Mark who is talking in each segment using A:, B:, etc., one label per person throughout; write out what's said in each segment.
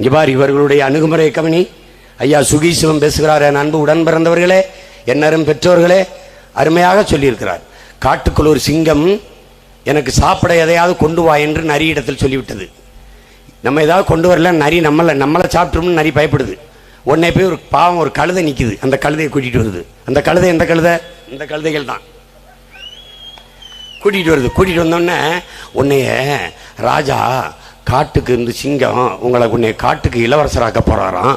A: இங்கே பார் இவர்களுடைய அணுகுமுறை கவனி. ஐயா சுகீசிவம் பேசுகிறார் என் அன்பு உடன் பிறந்தவர்களே என்னரும் பெற்றோர்களே அருமையாக சொல்லியிருக்கிறார். காட்டுக்குள் ஒரு சிங்கம் எனக்கு சாப்பிட எதையாவது கொண்டு வா என்று நரியிடத்தில் சொல்லிவிட்டது. நம்ம ஏதாவது கொண்டு வரல நரி நம்மளை நம்மளை சாப்பிட்டோம்னு நரி பயப்படுது. உடனே போய் ஒரு பாவம் ஒரு கழுதை நிற்குது அந்த கழுதையை கூட்டிகிட்டு வருது. அந்த கழுதை எந்த கழுதை? இந்த கழுதைகள் தான். கூட்டிகிட்டு வருது. கூட்டிகிட்டு வந்தோடனே உன்னைய ராஜா காட்டுக்கு இருந்து சிங்கம் உங்களை உன்னை காட்டுக்கு இளவரசராக்க போகிறாராம்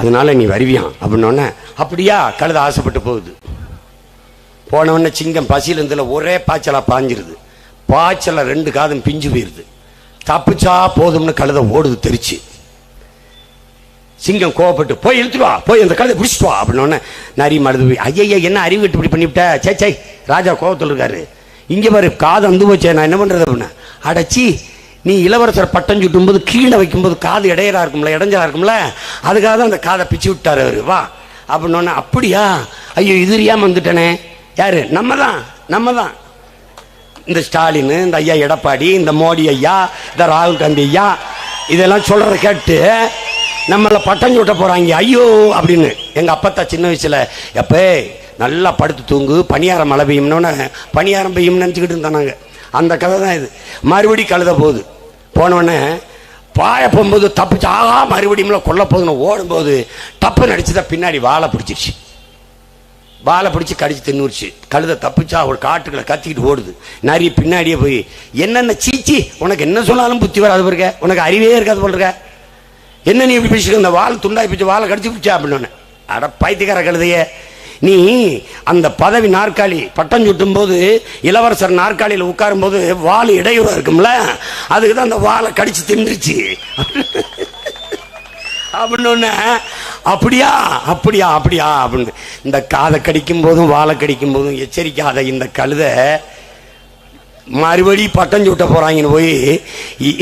A: அதனால நீ வருவியான் அப்படின்னோடனே அப்படியா? கழுத ஆசைப்பட்டு போகுது. போனவொடனே சிங்கம் பசியிலிருந்துல ஒரே பாய்ச்சலாக பாஞ்சிருது. பாய்ச்சலை ரெண்டு காதும் பிஞ்சு போயிருது. தப்பிச்சா போதும்னு கழுத ஓடுது தெரிச்சு. சிங்கம் கோவப்பட்டு போய் இழுத்துடுவா போய் அந்த கழுதை பிடிச்சிட்டு வா அப்படின்னோடனே நரி மழுது போய் ஐயா என்ன அறிவு விட்டு இப்படி பண்ணிவிட்ட? சே சே ராஜா கோவத்தில் இருக்காரு. இங்கே பாரு காது வந்து போச்சே நான் என்ன பண்ணுறது அப்படின்னா அடச்சி நீ இளவரசர் பட்டம் சுட்டும்போது கீழே வைக்கும்போது காது இடையராக இருக்கும்ல இடைஞ்சலாக இருக்கும்ல? அதுக்காக தான் அந்த காதை பிச்சு விட்டார் அவர். வா. அப்படின்னோடனே அப்படியா? ஐயோ இது தெரியாம வந்துட்டனே. யாரு? நம்ம தான். நம்ம தான். இந்த ஸ்டாலின் இந்த ஐயா எடப்பாடி இந்த மோடி ஐயா இந்த ராகுல் காந்தி ஐயா இதெல்லாம் சொல்கிறத கேட்டு நம்மளை பட்டம் சுட்ட போகிறாங்க ஐயோ அப்படின்னு. எங்கள் அப்பத்தா சின்ன வயசில் எப்போ நல்லா படுத்து தூங்கு பணியாரம் மழை பெய்யும்னு பணியாரம் பெய்யும்னு நினச்சிக்கிட்டு இருந்தாங்க அந்த கதை தான் இது. மறுபடி கழுத போகுது. போனோடனே பாய போகும்போது தப்பிச்சு ஆகா மறுபடியும் கொல்ல போகுதுன்னு ஓடும்போது தப்பு நடிச்சுதான் பின்னாடி வாழை பிடிச்சிருச்சு. வாழை பிடிச்சி கடிச்சு தின்னுருச்சு. கழுத தப்பிச்சா ஒரு காட்டுக்குள்ள கத்திக்கிட்டு ஓடுது. நிறைய பின்னாடியே போய் என்னென்ன சீச்சி உனக்கு என்ன சொன்னாலும் புத்தி வராது இருக்க. உனக்கு அறிவே இருக்காது போல் இருக்க. என்ன நீ இப்படி பிடிச்சிக்க இந்த வாழை துண்டாய் பிடிச்சி வாழை கடிச்சு பிடிச்சா? அப்படின்னு அட பைத்தியக்கார கழுதையே நீ அந்த பதவி நாற்காலி பட்டம் சுட்டும் போது இளவரசர் நாற்காலியில் உட்காரும் போது வால் இடையூறா இருக்கும்ல? அதுக்கு தான் அந்த வாழை கடிச்சு தின்றுச்சு அப்படின்னு அப்படியா அப்படியா அப்படியா அப்படின்னு. இந்த காதை கடிக்கும் போதும் வாழை கடிக்கும் போதும் எச்சரிக்காத இந்த கழுதை மறுபடி பட்டம் சுட்ட போகிறாங்கன்னு போய்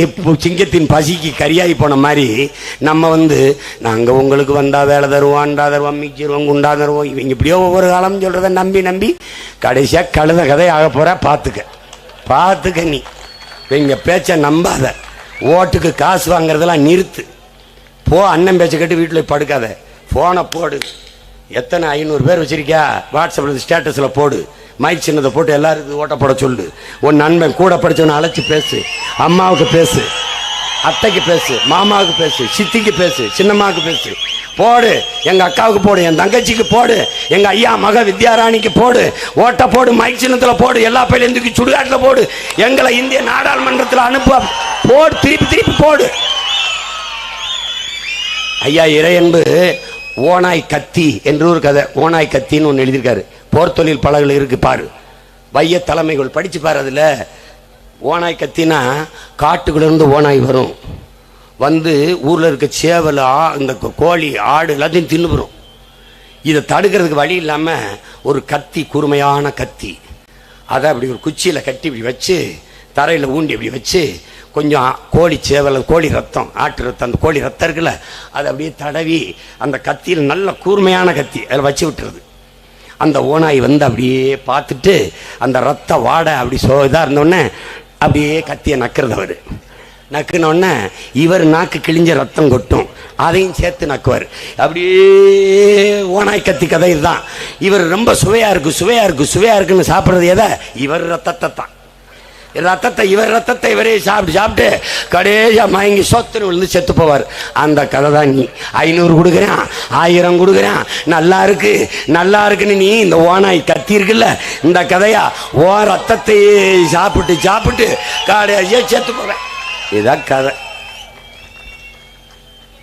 A: இப்போ சிங்கத்தின் பசிக்கு கரியாகி போன மாதிரி நம்ம வந்து நாங்கள் உங்களுக்கு வந்தால் வேலை தருவோம் அண்டா தருவோம் மிச்சிருவோம் குண்டா தருவோம் இவங்க இப்படியோ ஒவ்வொரு காலம் சொல்கிறத நம்பி நம்பி கடைசியாக கழுத கதை ஆக போற பார்த்துக்க பார்த்துக்க நீ. இவங்க பேச்சை நம்பாத. ஓட்டுக்கு காசு வாங்குறதெல்லாம் நிறுத்து. போ அண்ணன் பேச்சை கட்டு வீட்டில் படுக்காத. ஃபோனை போடு. எத்தனை ஐநூறு பேர் வச்சுருக்கியா? வாட்ஸ்அப்பில் ஸ்டேட்டஸில் போடு. மைக் சின்னதை போட்டு எல்லாருக்கும் ஓட்ட போட சொல்லு. உன் நண்பன் கூட படித்தவனை அழைச்சி பேசு. அம்மாவுக்கு பேசு. அத்தைக்கு பேசு. மாமாவுக்கு பேசு. சித்திக்கு பேசு. சின்னம்மாவுக்கு பேசு. போடு. எங்க அக்காவுக்கு போடு. என் தங்கச்சிக்கு போடு. எங்க ஐயா மக வித்யாராணிக்கு போடு. ஓட்ட போடு. மைக் சின்னத்துல போடு. எல்லா பையிலும் தூக்கி சுடுகாட்டில் போடு. எங்களை இந்திய நாடாளுமன்றத்தில் அனுப்ப போடு. திருப்பி திருப்பி போடு. ஐயா இறையன்பு ஓனாய் கத்தி என்று ஒரு கதை. ஓனாய் கத்தின்னு ஒன்று எழுதியிருக்காரு. போர் தொழில் பலகள் இருக்கு பாரு. வைய தலைமைகள் படிச்சு பாரு அதில். ஓனாய் கத்தினா காட்டுக்குள்ளேருந்து ஓனாய் வரும். வந்து ஊரில் இருக்க சேவல் ஆ இந்த கோ- கோழி ஆடு எல்லாத்தையும் தின்னுபுரும் இதை தடுக்கிறதுக்கு வழி இல்லாமல் ஒரு கத்தி கூர்மையான கத்தி. அதை அப்படி ஒரு குச்சியில் கட்டி இப்படி வச்சு தரையில் ஊண்டி இப்படி வச்சு கொஞ்சம் கோழி சேவல் கோழி ரத்தம் ஆட்டு ரத்தம் அந்த கோழி ரத்தம் இருக்குல்ல அதை அப்படியே தடவி அந்த கத்தியில் நல்ல கூர்மையான கத்தி அதில் வச்சு விட்டுறது. அந்த ஓனாய் வந்து அப்படியே பார்த்துட்டு அந்த ரத்த வாடை அப்படி சோ இதாக இருந்தோடனே அப்படியே கத்தியை நக்கிறது அவர். நக்குனோடனே இவர் நாக்கு கிழிஞ்ச ரத்தம் கொட்டும். அதையும் சேர்த்து நக்குவார். அப்படியே ஓனாய் கத்தி கதை இதுதான். இவர் ரொம்ப சுவையாக இருக்கு சுவையாக இருக்கு சுவையாக இருக்குன்னு சாப்பிட்றது எதை? இவர் ரத்தத்தை தான் ரத்தத்தை இவர் ரத்தத்தை இவரே சாப்பிட்டு சாப்பிட்டு கடைசியா மயங்கி சொத்துன்னு விழுந்து செத்து போவார். அந்த கதை தான் நீ. ஐநூறு கொடுக்குறேன் ஆயிரம் கொடுக்குறேன். நல்லா இருக்கு நல்லா இருக்குன்னு நீ இந்த ஓனாய் கத்தி இருக்குல்ல இந்த கதையா? ஓ ரத்தத்தை சாப்பிட்டு சாப்பிட்டு கடைசியா செத்து போவேன். இதான் கதை.